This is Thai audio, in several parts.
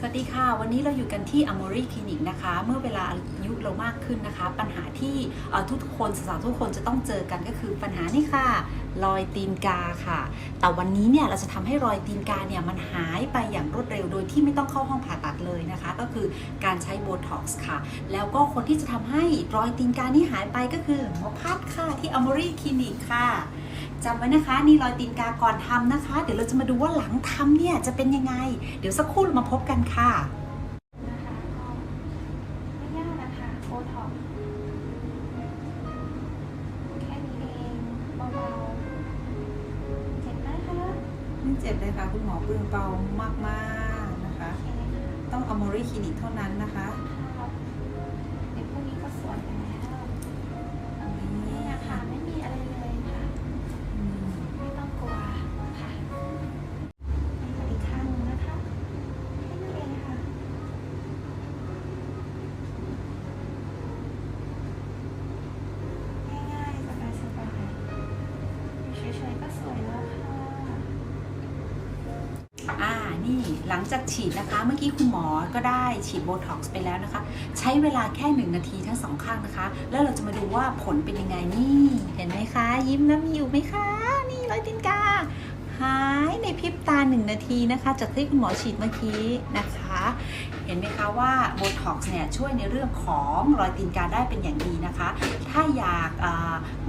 สวัสดีค่ะ วันนี้เราอยู่กันที่ Amory Clinic นะคะ เมื่อเวลาอายุเรามากขึ้นนะคะ ปัญหาที่ทุกคนสาวทุกคนจะต้องเจอกันก็คือปัญหานี่ค่ะ รอยตีนกาค่ะ แต่วันนี้เนี่ยเราจะทำให้รอยตีนกาเนี่ยมันหายไปอย่างรวดเร็วโดยที่ไม่ต้องเข้าห้องผ่าตัดเลยนะคะ ก็คือการใช้โบท็อกซ์ค่ะ แล้วก็คนที่จะทำให้รอยตีนกานี่หายไปก็คือหมอพัดค่ะที่ Amory Clinic ค่ะ จำไว้นะคะ นี่รอยตีนกาก่อนทำนะคะ เดี๋ยวเราจะมาดูว่าหลังทำเนี่ยจะเป็นยังไง เดี๋ยวสักครู่เรามาพบกันค่ะนะคะก็ไม่ยากนะคะโบท็อกซ์แค่นี้เองเบาๆเจ็บไหมคะไม่เจ็บเลยค่ะ คุณหมอปืนเบามากๆนะคะโอเคค่ะต้องอมอรี่คลินิกเท่านั้นนะคะ นี่หลังจากฉีดนะคะ เมื่อกี้คุณหมอก็ได้ฉีดโบท็อกซ์ไปแล้วนะคะ ใช้เวลาแค่หนึ่งนาทีทั้งสองข้างนะคะ แล้วเราจะมาดูว่าผลเป็นยังไงนี่ เห็นไหมคะ ยิ้มแล้วมีอยู่ไหมคะ นี่รอยตีนกา หายในพริบตาหนึ่งนาทีนะคะ จากที่คุณหมอฉีดเมื่อกี้นะคะ เห็นไหมคะว่าโบท็อกซ์เนี่ยช่วยในเรื่องของรอยตีนกาได้เป็นอย่างดีนะคะ ถ้าอยาก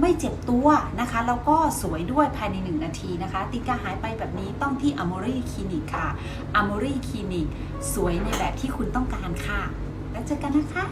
ไม่เจ็บตัวนะคะ แล้วก็สวยด้วยภายใน 1 นาทีนะคะ ตีนกาหายไปแบบนี้ต้องที่อ Amory Clinic ค่ะอ Amory Clinic สวยในแบบที่คุณต้องการค่ะ แล้วเจอกันนะคะ